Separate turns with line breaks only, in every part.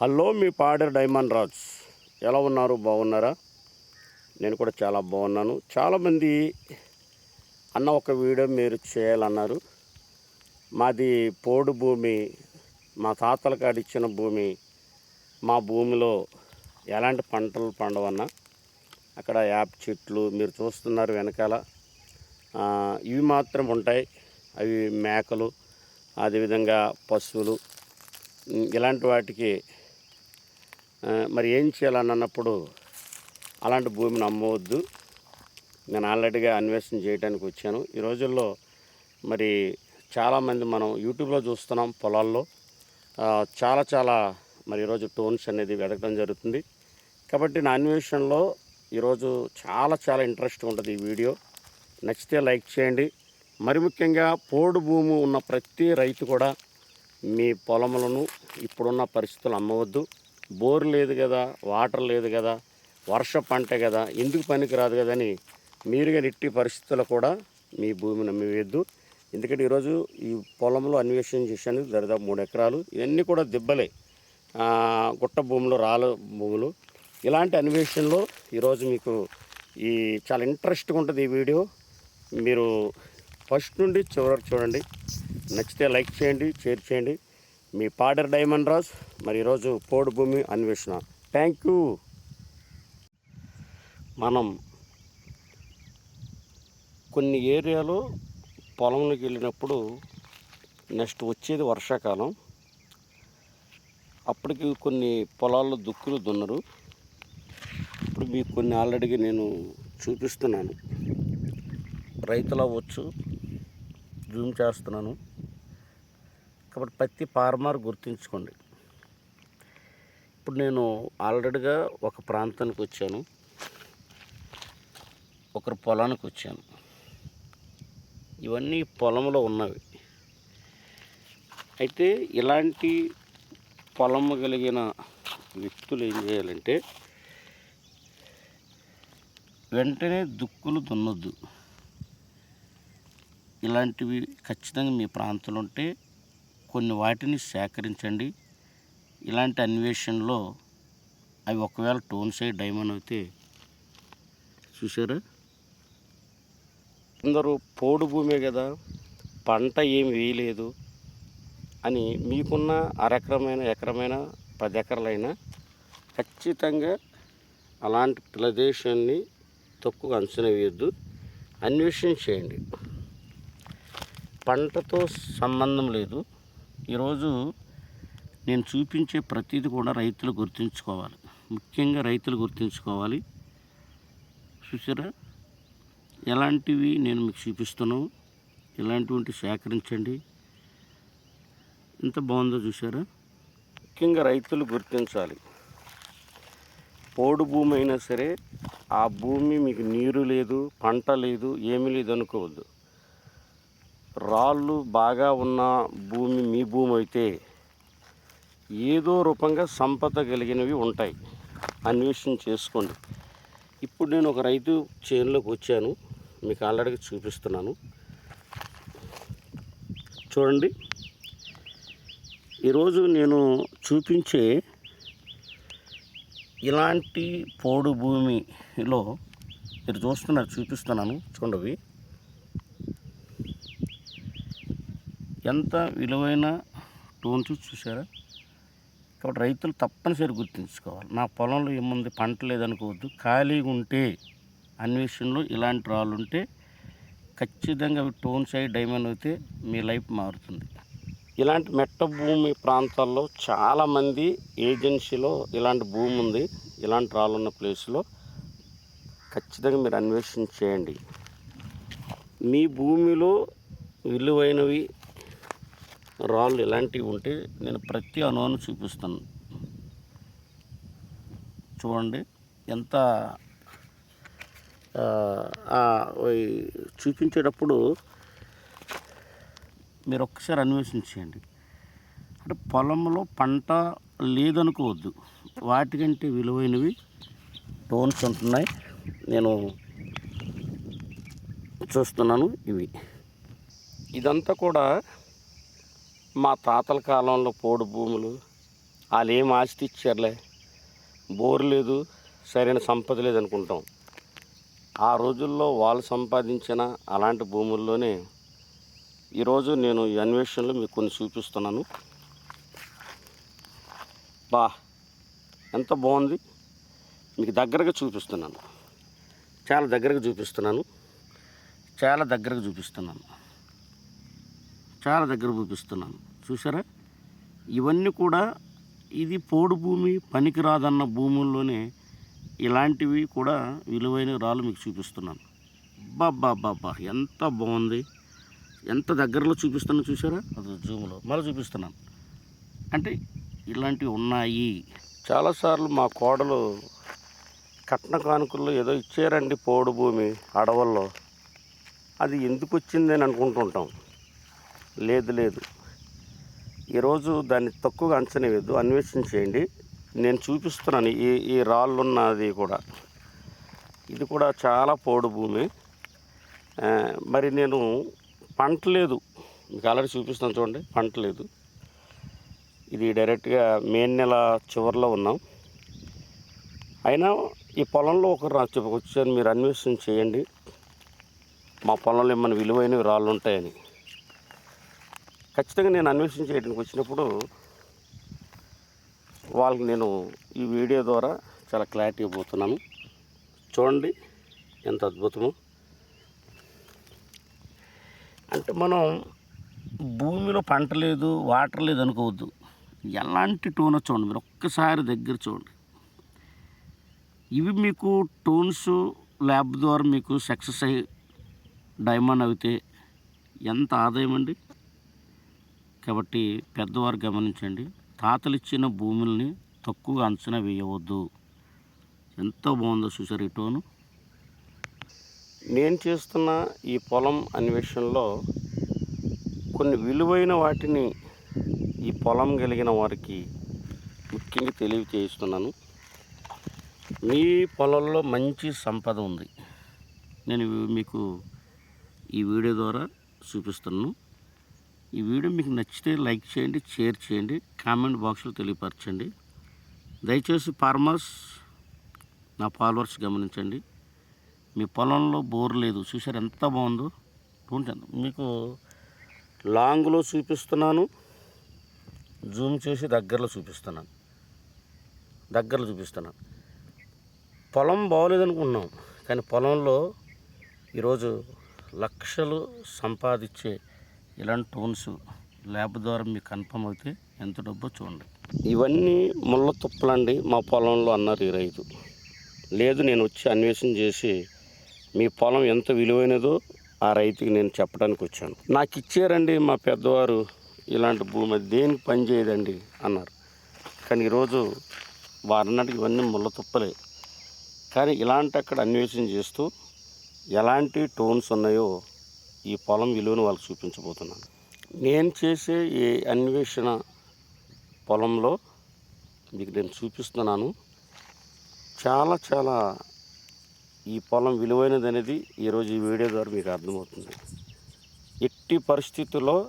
Hello మీ fodder diamond Raj. ఎలా ఉన్నారు? బాగున్నారా? నేను కూడా చాలా బాగున్నాను. చాలామంది అన్న ఒక వీడియో మీరు చేయాలన్నారు. మాది పోడు భూమి మా తాతల కాడిచ్చిన భూమి మా భూమిలో ఎలాంటి పంటలు పండవన్నా అక్కడ యాప్ చెట్లు మీరు చూస్తున్నారు వెనకాల. ఇవి మాత్రం ఉంటాయి. అవి మేకలు అదేవిధంగా పశువులు ఇలాంటి వాటికి మరి ఏం చేయాలని అన్నప్పుడు అలాంటి భూమిని అమ్మవద్దు. నేను ఆల్రెడీగా అన్వేషణ చేయడానికి వచ్చాను. ఈ రోజుల్లో మరి చాలామంది మనం యూట్యూబ్లో చూస్తున్నాం పొలాల్లో. చాలా చాలా మరి ఈరోజు టోన్స్ అనేది వెతకడం జరుగుతుంది. కాబట్టి నా అన్వేషణలో ఈరోజు చాలా చాలా ఇంట్రెస్ట్ ఉంటుంది ఈ వీడియో. నచ్చితే లైక్ చేయండి. మరి ముఖ్యంగా పోడు భూమి ఉన్న ప్రతి రైతు కూడా మీ పొలములను ఇప్పుడున్న పరిస్థితులు అమ్మవద్దు. బోర్ లేదు కదా వాటర్ లేదు కదా వర్ష పంట కదా ఎందుకు పనికిరాదు కదని మీరుగా నిట్టి పరిస్థితుల్లో కూడా మీ భూమిని అమ్మివేయద్దు ఎందుకంటే ఈరోజు ఈ పొలంలో అన్వేషణ చేశాను దాదాపు మూడు ఎకరాలు. ఇవన్నీ కూడా దిబ్బలే. గుట్ట భూములు రాళ్ళ భూములు. ఇలాంటి అన్వేషణలో ఈరోజు మీకు ఈ చాలా ఇంట్రెస్ట్గా ఉంటుంది ఈ వీడియో. మీరు ఫస్ట్ నుండి చివరికి చూడండి. నచ్చితే లైక్ చేయండి షేర్ చేయండి. మీ పాడర్ డైమండ్ రాజ్ మరి ఈరోజు పోడు భూమి అన్వేషణ. థ్యాంక్ యూ మనం కొన్ని ఏరియాలో పొలంలోకి వెళ్ళినప్పుడు నెక్స్ట్ వచ్చేది వర్షాకాలం. అప్పటికి కొన్ని పొలాల్లో దుక్కులు దున్నరు. ఇప్పుడు మీకు కొన్ని ఆల్రెడీగా నేను చూపిస్తున్నాను. రైతులు అవ్వచ్చు జూమ్ చేస్తున్నాను. కాబట్టి ప్రతి ఫార్మర్ గుర్తుంచుకోండి. ఇప్పుడు నేను ఆల్రెడీగా ఒక ప్రాంతానికి వచ్చాను. ఒకరి పొలానికి వచ్చాను. ఇవన్నీ పొలంలో ఉన్నవి. అయితే ఇలాంటి పొలము కలిగిన వ్యక్తులు ఏం చేయాలంటే వెంటనే దుక్కులు దున్నొద్దు. ఇలాంటివి ఖచ్చితంగా మీ ప్రాంతంలో ఉంటే కొన్ని వాటిని సేకరించండి. ఇలాంటి అన్వేషణలో అవి ఒకవేళ టోన్ సైడ్ డైమండ్ అయితే చూసారా అందరూ పోడు భూమే కదా పంట ఏం వేయలేదు అని మీకున్న అరెకరమైన ఎకరమైన పది ఎకరాలైనా ఖచ్చితంగా అలాంటి ప్రదేశాన్ని తక్కువ అంచనా వేయద్దు. అన్వేషణ చేయండి. పంటతో సంబంధం లేదు. ఈరోజు నేను చూపించే ప్రతిదీ కూడా రైతులు గుర్తుంచుకోవాలి. ముఖ్యంగా రైతులు గుర్తుంచుకోవాలి. చూసారా? ఎలాంటివి నేను మీకు చూపిస్తున్నాను ఇలాంటివంటి సేకరించండి. ఎంత బాగుందో చూసారా? ముఖ్యంగా రైతులు గుర్తించాలి. పోడు భూమి అయినా సరే ఆ భూమి మీకు నీరు లేదు పంట లేదు ఏమీ లేదు అనుకోవద్దు. రాళ్ళు బాగా ఉన్న భూమి మీ భూమి అయితే ఏదో రూపంగా సంపద కలిగినవి ఉంటాయి. అన్వేషణ చేసుకోండి. ఇప్పుడు నేను ఒక రైతు చేనులోకి వచ్చాను. మీకు ఆల్రెడీ చూపిస్తున్నాను. చూడండి. ఈరోజు నేను చూపించే ఇలాంటి పోడు భూమిలో మీరు చూస్తున్నారు చూపిస్తున్నాను. చూడండి ఎంత విలువైన టోన్స్ చూసారా? కాబట్టి రైతులు తప్పనిసరి గుర్తుంచుకోవాలి. నా పొలంలో ఏముంది? పంట లేదనుకోవద్దు. ఖాళీగా ఉంటే అన్వేషణలో ఇలాంటి రాళ్ళు ఉంటే ఖచ్చితంగా అవి టోన్స్ అయ్యి డైమండ్ అయితే మీ లైఫ్ మారుతుంది. ఇలాంటి మెట్ట భూమి ప్రాంతాల్లో చాలామంది ఏజెన్సీలో ఇలాంటి భూమి ఉంది. ఇలాంటి రాళ్ళు ఉన్న ప్లేస్లో ఖచ్చితంగా మీరు అన్వేషణ చేయండి. మీ భూమిలో విలువైనవి రాళ్ళు ఇలాంటివి ఉంటే నేను ప్రతి అనువును చూపిస్తాను. చూడండి ఎంత చూపించేటప్పుడు మీరు ఒక్కసారి అన్వేషించేయండి. అంటే పొలంలో పంట లేదనుకోవద్దు. వాటికంటే విలువైనవి టోన్స్ ఉంటున్నాయి. నేను చూస్తున్నాను ఇవి. ఇదంతా కూడా మా తాతల కాలంలో పోడు భూములు. వాళ్ళు ఏం ఆస్తి ఇచ్చారులే. బోర్ లేదు సరైన సంపద లేదు అనుకుంటాం. ఆ రోజుల్లో వాళ్ళు సంపాదించిన అలాంటి భూముల్లోనే ఈరోజు నేను ఈ అన్వేషణలో మీకు కొన్ని చూపిస్తున్నాను. బా ఎంత బాగుంది? మీకు దగ్గరగా చూపిస్తున్నాను. చాలా దగ్గరగా చూపిస్తున్నాను. చాలా దగ్గరగా చూపిస్తున్నాను. చాలా దగ్గర చూపిస్తున్నాను. చూసారా ఇవన్నీ కూడా ఇది పోడు భూమి పనికిరాదన్న భూముల్లోనే ఇలాంటివి కూడా విలువైన రాళ్ళు మీకు చూపిస్తున్నాను. బాబా బాబా ఎంత బాగుంది. ఎంత దగ్గరలో చూపిస్తున్నా చూసారా అది జూమ్లో. మళ్ళీ చూపిస్తున్నాను. అంటే ఇలాంటివి ఉన్నాయి. చాలాసార్లు మా కోడలు కట్న కానుకల్లో ఏదో ఇచ్చారండి పోడు భూమి అడవుల్లో. అది ఎందుకు వచ్చింది అని అనుకుంటుంటాం. లేదు లేదు. ఈరోజు దాన్ని తక్కువగా అంచనా వేద్దు అన్వేషణ చేయండి. నేను చూపిస్తున్నాను. ఈ ఈ రాళ్ళు ఉన్నది కూడా. ఇది కూడా చాలా పోడు భూమి. మరి నేను పంట లేదు. మీకు ఆల్రెడీ చూపిస్తాను చూడండి. పంట లేదు. ఇది డైరెక్ట్గా మే నెల చివరిలో ఉన్నాం. అయినా ఈ పొలంలో ఒకరు నాకు చెప్ప- మీరు అన్వేషణ చేయండి. మా పొలంలో ఏమైనా విలువైనవి రాళ్ళు ఉంటాయని ఖచ్చితంగా నేను అన్వేషణ చేయడానికి వచ్చినప్పుడు వాళ్ళకి నేను ఈ వీడియో ద్వారా చాలా క్లారిటీ ఇవ్వబోతున్నాను. చూడండి ఎంత అద్భుతమో. అంటే మనం భూమిలో పంట లేదు వాటర్ లేదు అనుకోవద్దు. ఎలాంటి టోన్ చూడండి మీరు ఒక్కసారి దగ్గర చూడండి. ఇవి మీకు టోన్స్ ల్యాబ్ ద్వారా మీకు సక్సెస్ అయ్యి డైమండ్ అయితే ఎంత ఆదాయం అండి? కాబట్టి పెద్దవారు గమనించండి తాతలు ఇచ్చిన భూముల్ని తక్కువగా అంచనా వేయవద్దు. ఎంతో బాగుందో చూసారు ఈ టోను? నేను చేస్తున్న ఈ పొలం అన్వేషణలో కొన్ని విలువైన వాటిని ఈ పొలం కలిగిన వారికి ముఖ్యంగా తెలియచేస్తున్నాను మీ పొలంలో మంచి సంపద ఉంది. నేను మీకు ఈ వీడియో ద్వారా చూపిస్తున్నాను. ఈ వీడియో మీకు నచ్చితే లైక్ చేయండి షేర్ చేయండి కామెంట్ బాక్స్లో తెలియపరచండి. దయచేసి ఫార్మర్స్ నా ఫాలోవర్స్ గమనించండి. మీ పొలంలో బోర్ లేదు. చూసారు ఎంత బాగుందో? చూడండి మీకు లాంగ్లో చూపిస్తున్నాను. జూమ్ చేసి దగ్గరలో చూపిస్తున్నాను. దగ్గరలో చూపిస్తున్నాను. పొలం బాగోలేదనుకున్నాం కానీ పొలంలో ఈరోజు లక్షలు సంపాదించే ఇలాంటి టోన్స్ ల్యాబ్ ద్వారా మీకు కన్ఫర్మ్ అయితే ఎంత డబ్బో చూడండి. ఇవన్నీ ముళ్ళ తుప్పలండి మా పొలంలో అన్నారు ఈ రైతు. లేదు నేను వచ్చి అన్వేషణ చేసి మీ పొలం ఎంత విలువైనదో ఆ రైతుకి నేను చెప్పడానికి వచ్చాను. నాకు ఇచ్చారండి మా పెద్దవారు ఇలాంటి భూమి దేనికి పని చేయదండి అన్నారు. కానీ ఈరోజు వారన్నటికి ఇవన్నీ ముళ్ళ తుప్పలే. కానీ ఇలాంటి అక్కడ అన్వేషణ చేస్తూ ఎలాంటి టోన్స్ ఉన్నాయో ఈ పొలం విలువను వాళ్ళకి చూపించబోతున్నాను. నేను చేసే ఈ అన్వేషణ పొలంలో మీకు నేను చూపిస్తున్నాను. చాలా చాలా ఈ పొలం విలువైనది అనేది ఈరోజు ఈ వీడియో ద్వారా మీకు అర్థమవుతుంది. ఎట్టి పరిస్థితుల్లో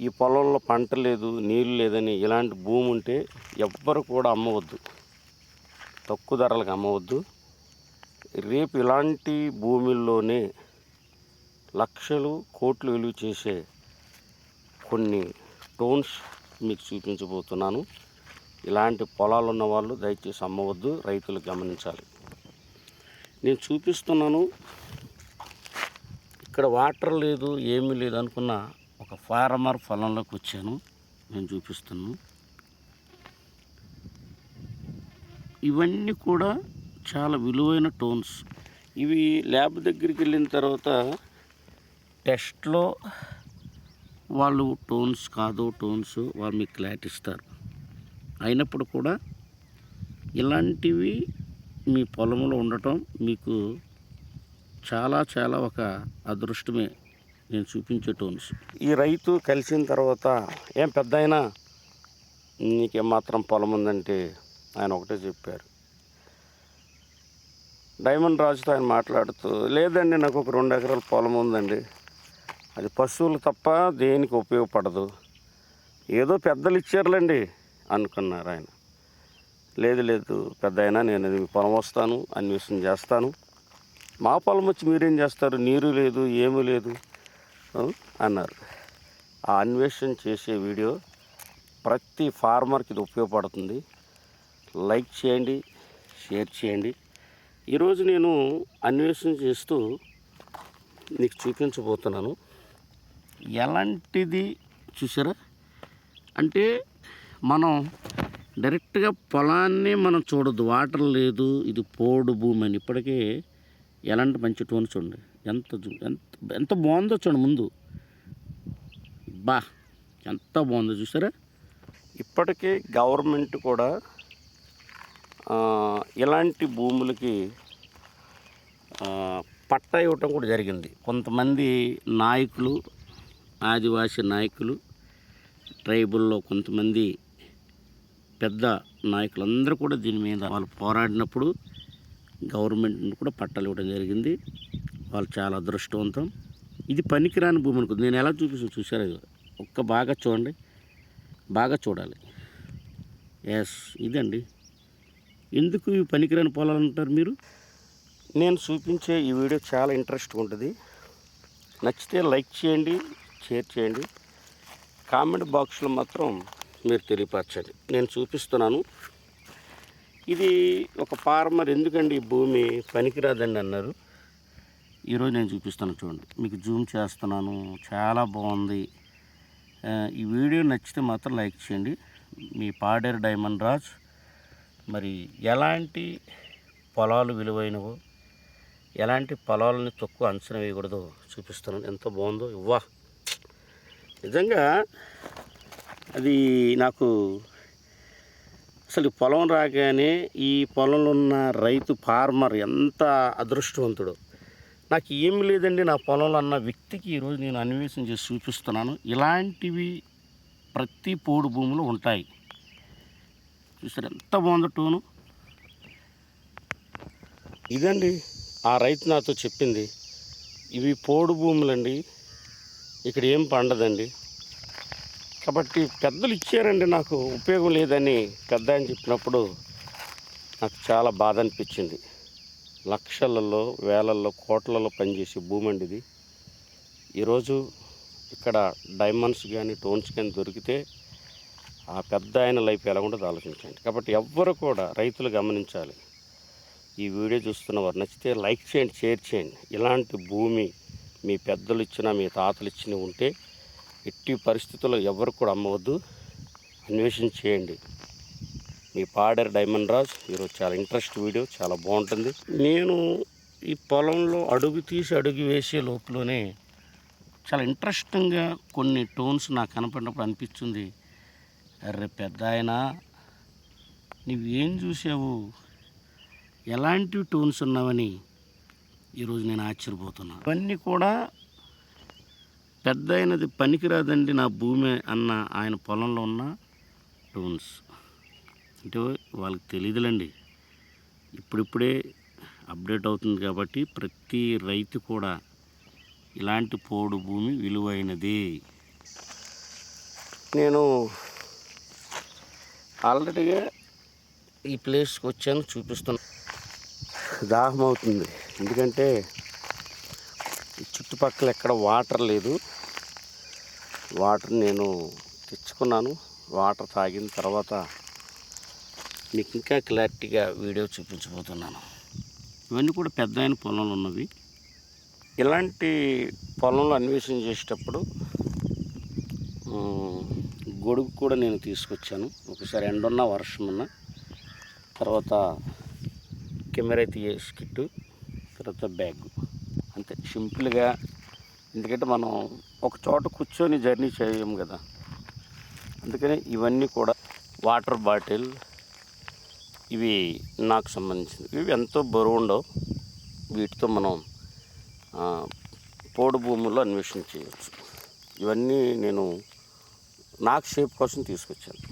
ఈ పొలంలో పంట లేదు నీళ్ళు లేదని ఇలాంటి భూమి ఉంటే ఎవ్వరు కూడా అమ్మవద్దు. తక్కువ ధరలకు అమ్మవద్దు. రేపు ఇలాంటి భూమిల్లోనే లక్షలు కోట్లు విలువ చేసే కొన్ని టోన్స్ మీకు చూపించబోతున్నాను. ఇలాంటి పొలాలు ఉన్న వాళ్ళు దయచేసి అమ్మవద్దు రైతులు గమనించాలి. నేను చూపిస్తున్నాను ఇక్కడ వాటర్ లేదు ఏమీ లేదు అనుకున్న ఒక ఫార్మర్ పొలంలోకి వచ్చాను. నేను చూపిస్తున్నాను. ఇవన్నీ కూడా చాలా విలువైన టోన్స్. ఇవి ల్యాబ్ దగ్గరికి వెళ్ళిన తర్వాత టెస్ట్లో వాళ్ళు టోన్స్ కాదు టోన్స్ వాళ్ళు మీకు క్లారిటీ ఇస్తారు. అయినప్పుడు కూడా ఇలాంటివి మీ పొలంలో ఉండటం మీకు చాలా చాలా ఒక అదృష్టమే. నేను చూపించే టోన్స్. ఈ రైతు కలిసిన తర్వాత ఏం పెద్ద అయినా నీకేమాత్రం పొలం ఉందంటే ఆయన ఒకటే చెప్పారు. డైమండ్ రాజుతో ఆయన మాట్లాడుతూ లేదండి నాకు ఒక రెండు ఎకరాల పొలం ఉందండి. అది పశువులు తప్ప దేనికి ఉపయోగపడదు. ఏదో పెద్దలు ఇచ్చారులేండి అనుకున్నారు ఆయన. లేదు లేదు పెద్ద అయినా నేను అది మీ పొలం వస్తాను అన్వేషణ చేస్తాను. మా పొలం వచ్చి మీరేం చేస్తారు? నీరు లేదు ఏమీ లేదు అన్నారు. ఆ అన్వేషణ చేసే వీడియో ప్రతి ఫార్మర్కి ఇది ఉపయోగపడుతుంది. లైక్ చేయండి షేర్ చేయండి. ఈరోజు నేను అన్వేషణ చేస్తూ నీకు చూపించబోతున్నాను. ఎలాంటిది చూసారా? అంటే మనం డైరెక్ట్గా పొలాన్ని మనం చూడొద్దు వాటర్ లేదు ఇది పోడు భూమి అని. ఇప్పటికే ఎలాంటి మంచి టోన్ చూడండి. ఎంత ఎంత ఎంత బాగుందో చూడండి ముందు. బా ఎంత బాగుందో చూసారా? ఇప్పటికే గవర్నమెంట్ కూడా ఇలాంటి భూములకి పట్టా ఇవ్వటం కూడా జరిగింది. కొంతమంది నాయకులు ఆదివాసీ నాయకులు ట్రైబుల్లో కొంతమంది పెద్ద నాయకులందరూ కూడా దీని మీద వాళ్ళు పోరాడినప్పుడు గవర్నమెంట్ని కూడా పట్టాలు ఇవ్వడం జరిగింది. వాళ్ళు చాలా అదృష్టవంతం. ఇది పనికిరాని భూమి అనుకుంది నేను ఎలా చూపిస్తాను చూసారా ఒక్క బాగా చూడండి. బాగా చూడాలి. ఎస్ ఇదండి. ఎందుకు ఇవి పనికిరాని పొలాలు అంటారు మీరు? నేను చూపించే ఈ వీడియో చాలా ఇంట్రెస్ట్ ఉంటుంది. నచ్చితే లైక్ చేయండి. షేర్ చేయండి. కామెంట్ బాక్స్లో మాత్రం మీరు తెలియపరచండి. నేను చూపిస్తున్నాను. ఇది ఒక ఫార్మర్ ఎందుకండి ఈ భూమి పనికిరాదండి అన్నారు. ఈరోజు నేను చూపిస్తాను చూడండి. మీకు జూమ్ చేస్తున్నాను. చాలా బాగుంది. ఈ వీడియో నచ్చితే మాత్రం లైక్ చేయండి. మీ పాడేరు డైమండ్ రాజ్. మరి ఎలాంటి పొలాలు విలువైనవో ఎలాంటి పొలాలని తక్కువ అంచనా వేయకూడదో చూపిస్తున్నాను. ఎంత బాగుందో. ఇవ్వా నిజంగా అది నాకు అసలు పొలం రాగానే ఈ పొలంలో ఉన్న రైతు ఫార్మర్ ఎంత అదృష్టవంతుడు. నాకు ఏమి లేదండి నా పొలంలో అన్న వ్యక్తికి ఈరోజు నేను అన్వేషణ చేసి చూపిస్తున్నాను. ఇలాంటివి ప్రతి పోడు భూములు ఉంటాయి. చూసారు ఎంత బాగుందో టోను. ఇదండి ఆ రైతు నాతో చెప్పింది. ఇవి పోడు భూములండి. ఇక్కడ ఏం పండదండి. కాబట్టి పెద్దలు ఇచ్చారండి నాకు ఉపయోగం లేదని పెద్ద అని చెప్పినప్పుడు నాకు చాలా బాధ అనిపించింది. లక్షలలో వేలల్లో కోట్లలో పనిచేసే భూమి అండి ఇది. ఈరోజు ఇక్కడ డైమండ్స్ కానీ టోన్స్ కానీ దొరికితే ఆ పెద్ద ఆయన లైఫ్ ఎలా ఉండదు ఆలోచించండి. కాబట్టి ఎవ్వరు కూడా రైతులు గమనించాలి. ఈ వీడియో చూస్తున్న వారు నచ్చితే లైక్ చేయండి షేర్ చేయండి. ఇలాంటి భూమి మీ పెద్దలు ఇచ్చిన మీ తాతలు ఇచ్చిన ఉంటే ఎట్టి పరిస్థితుల్లో ఎవరు కూడా అమ్మవద్దు. అన్వేషణ చేయండి. మీ పాడర్ డైమండ్ రాజ్ ఈరోజు చాలా ఇంట్రెస్ట్ వీడియో చాలా బాగుంటుంది. నేను ఈ పొలంలో అడుగు తీసి అడుగు వేసే లోపలనే చాలా ఇంట్రెస్టింగ్గా కొన్ని టోన్స్ నాకు కనపడినప్పుడు అనిపించింది అర్రే పెద్ద ఆయన నువ్వేం చూసావు? ఎలాంటి టోన్స్ ఉన్నావని ఈరోజు నేను ఆశ్చర్యపోతున్నా. ఇవన్నీ కూడా పెద్ద అయినది పనికిరాదండి నా భూమి అన్న ఆయన పొలంలో ఉన్న టోన్స్ అంటే వాళ్ళకి తెలియదులండి ఇప్పుడిప్పుడే అప్డేట్ అవుతుంది కాబట్టి ప్రతి రైతు కూడా ఇలాంటి పోడు భూమి విలువైనది. నేను ఆల్రెడీగా ఈ ప్లేస్కి వచ్చాను చూపిస్తున్నా. దాహం అవుతుంది. ఎందుకంటే చుట్టుపక్కల ఎక్కడ వాటర్ లేదు. వాటర్ నేను తెచ్చుకున్నాను. వాటర్ తాగిన తర్వాత మీకు ఇంకా క్లారిటీగా వీడియో చూపించబోతున్నాను. ఇవన్నీ కూడా పెద్ద అయిన పొలంలో ఉన్నవి. ఇలాంటి పొలంలో అన్వేషణ చేసేటప్పుడు గొడుగు కూడా నేను తీసుకొచ్చాను. ఒకసారి ఎండున్న వర్షం ఉన్న తర్వాత కెమెరా తీయేసి తర్వాత బ్యాగ్. అంతే సింపుల్గా ఎందుకంటే మనం ఒక చోట కూర్చొని జర్నీ చేయము కదా. అందుకని ఇవన్నీ కూడా వాటర్ బాటిల్ ఇవి నాకు సంబంధించినవి. ఇవి ఎంతో బరువు ఉండవు. వీటితో మనం పోడు భూముల్లో అన్వేషణ చేయవచ్చు. ఇవన్నీ నేను నాకు షేప్ కోసం తీసుకొచ్చాను.